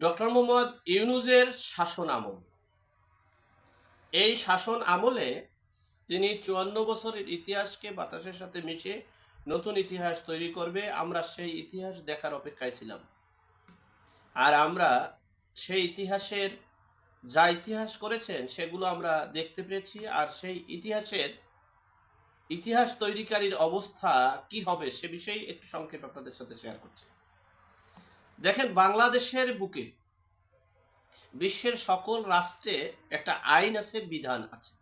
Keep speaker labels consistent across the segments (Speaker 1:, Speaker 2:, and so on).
Speaker 1: Doctor Mohammad ইউনুজের শাসন আমল। এই শাসন আমলে তিনি চুয়ান্ন বছরের ইতিহাসকে বাতাসের সাথে মিশে নতুন ইতিহাস তৈরি করবে। আমরা সেই ইতিহাস দেখার অপেক্ষায় ছিলাম। আর আমরা সেই ইতিহাসের যা ইতিহাস করেছেন, সেগুলো আমরা দেখতে পেয়েছি। আর সেই ইতিহাসের ইতিহাস তৈরিকারীর অবস্থা কি হবে, সে বিষয়ে একটু সংক্ষেপ আপনাদের সাথে শেয়ার করছি। দেখেন বাংলাদেশের বুকে বিশ্বের সকল রাষ্ট্রে একটা আইন আছে, বিধান আছে।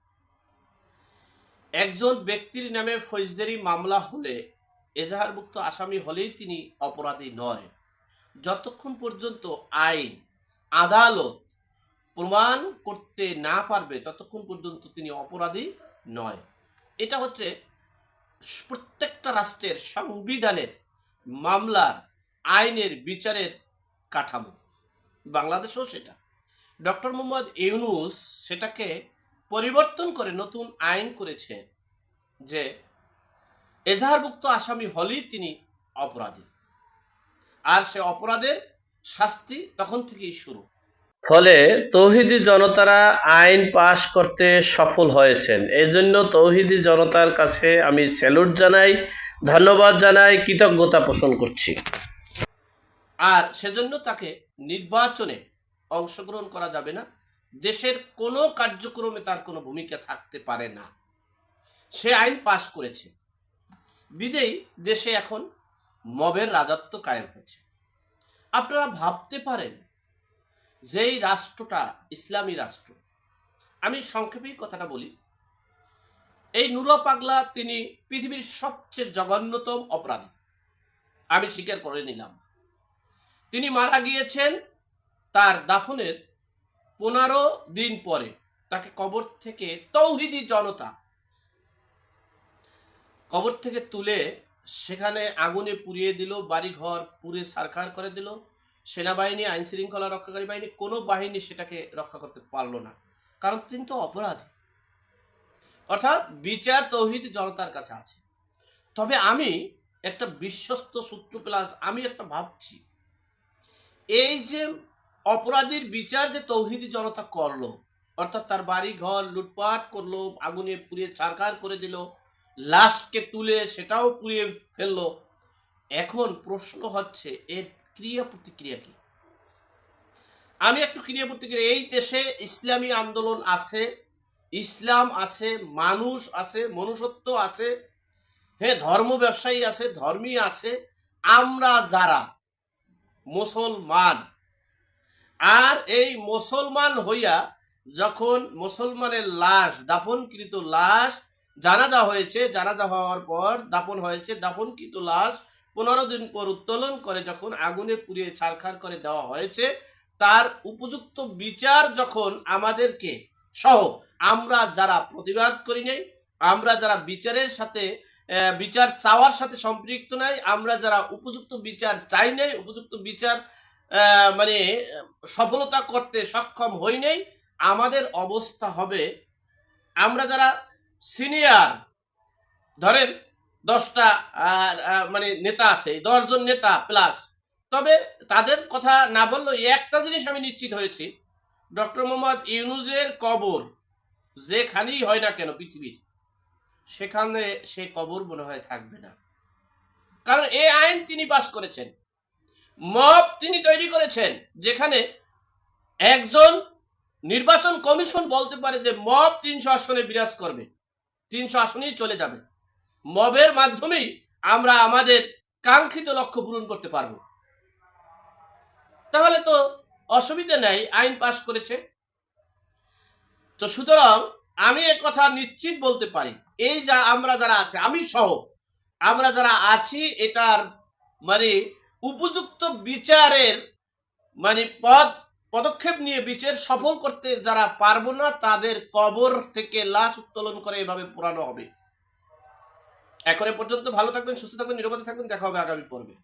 Speaker 1: একজন ব্যক্তির নামে ফৌজদারি মামলা হলে এজাহারভুক্ত আসামি হলেই তিনি অপরাধী নয়। যতক্ষণ পর্যন্ত আইন, আদালত প্রমাণ করতে না পারবে, ততক্ষণ পর্যন্ত তিনি অপরাধী নয়। এটা হচ্ছে প্রত্যেকটা রাষ্ট্রের সংবিধানের মামলার আইনের বিচারের কাঠামো। বাংলাদেশও সেটা। ডক্টর মোহাম্মদ ইউনুস সেটাকে পরিবর্তন করে নতুন আইন করেছে যে এজাহারভুক্ত আসামি হলেই তিনি অপরাধী। আর সে অপরাধের শাস্তি তখন থেকেই শুরু। ফলে তৌহিদি জনতারা আইন পাশ করতে সফল হয়েছেন। এই জন্য তৌহিদি জনতার কাছে আমি স্যালুট জানাই, ধন্যবাদ জানাই, কৃতজ্ঞতা পোষণ করছি। আর সেজন্য তাকে নির্বাচনে অংশগ্রহণ করা যাবে না। দেশের কোনো কার্যক্রমে তার কোনো ভূমিকা থাকতে পারে না। সে আইন পাশ করেছে। বিদেই দেশে এখন মবের রাজত্ব কায়েম হচ্ছে আপনারা ভাবতে পারেন যেই রাষ্ট্রটা ইসলামী রাষ্ট্র। আমি সংক্ষেপেই কথাটা বলি। এই নুরা পাগলা তিনি পৃথিবীর সবচেয়ে জঘন্যতম অপরাধী। আমি স্বীকার করে নিলাম। তিনি মারা গিয়েছেন তার দাফনের পনেরো দিন পরে। তাকে কবর থেকে তৌহিদি জনতা কবর থেকে তুলে সেখানে আগুনে পুড়িয়ে দিল, বাড়িঘর পুড়ে সারখার করে দিল। সেনাবাহিনী আইন শৃঙ্খলা রক্ষাকারী বাহিনী, কোনো বাহিনী সেটাকে রক্ষা করতে পারল না। কারণ তিনি তো অপরাধী। অর্থাৎ বিচার তৌহিদ জনতার কাছে আছে। তবে আমি একটা বিশ্বস্ত সূত্র প্লাস আমি একটা ভাবছি এই যে অপরাধীর বিচার যে তৌহিদি জনতা করল, অর্থাৎ তার বাড়ি ঘর লুটপাট করল, আগুনে পুড়িয়ে ছারখার করে দিল, লাশকে তুলে সেটাও পুড়িয়ে ফেলল, এখন প্রশ্ন হচ্ছে এর ক্রিয়া প্রতিক্রিয়া কি? আমি একটু ক্রিয়া প্রতিক্রিয়া, এই দেশে ইসলামী আন্দোলন আছে, ইসলাম আছে, মানুষ আছে, মনুষ্যত্ব আছে হ্যাঁ ধর্ম ব্যবসায়ী আছে, ধর্মী আছে, আমরা যারা মুসলমান। আর এই মুসলমান হইয়া যখন মুসলমানের লাশ, দাফনকৃত লাশ, জানাজা হয়েছে, জানাজা হওয়ার পর দাফন হয়েছে, দাফনকৃত লাশ পনেরো দিন পর উত্তোলন করে যখন আগুনে পুড়িয়ে ছারখার করে দেওয়া হয়েছে, তার উপযুক্ত বিচার যখন আমাদেরকে সহ আমরা যারা প্রতিবাদ করি নাই, আমরা যারা বিচারের সাথে বিচার চাওয়ার সাথে সম্পৃক্ত নাই। আমরা যারা উপযুক্ত বিচার চাই নাই, উপযুক্ত বিচার মানে সফলতা করতে সক্ষম হই নাই, আমাদের অবস্থা হবে, আমরা যারা সিনিয়র, ধরেন দশটা মানে নেতা আছে, দশজন নেতা প্লাস তবে তাদের কথা না বললেও একটা জিনিস আমি নিশ্চিত হয়েছি, ডক্টর মোহাম্মদ ইউনুজের কবর যেখানেই হয় না কেন পৃথিবীর সেখানে সে কবর মনে হয় থাকবে না। কারণ এই আইন তিনি পাশ করেছেন। মব তিনি তৈরি করেছেন, যেখানে একজন নির্বাচন কমিশন বলতে পারে যে মব তিনশো আসনে বিরাজ করবে, তিনশো আসনেই চলে যাবে। মবের মাধ্যমেই আমরা আমাদের কাঙ্ক্ষিত লক্ষ্য পূরণ করতে পারব। তাহলে তো অসুবিধা নেই, আইন পাশ করেছে। তো সুতরাং আমি কথা নিশ্চিত বলতে পারি। এই যা আমরা যারা আছে, আমি সহ, আমরা যারা আছি, এটার মানে উপযুক্ত বিচারের মানে পদ, পদক্ষেপ নিয়ে বিচার সফল করতে যারা পারব না, তাদের কবর থেকে লাশ উত্তোলন করে এভাবে পোড়ানো হবে। এখন পর্যন্ত ভালো থাকবেন, সুস্থ থাকবেন, নিরাপদে থাকবেন, দেখা হবে আগামী পর্বে।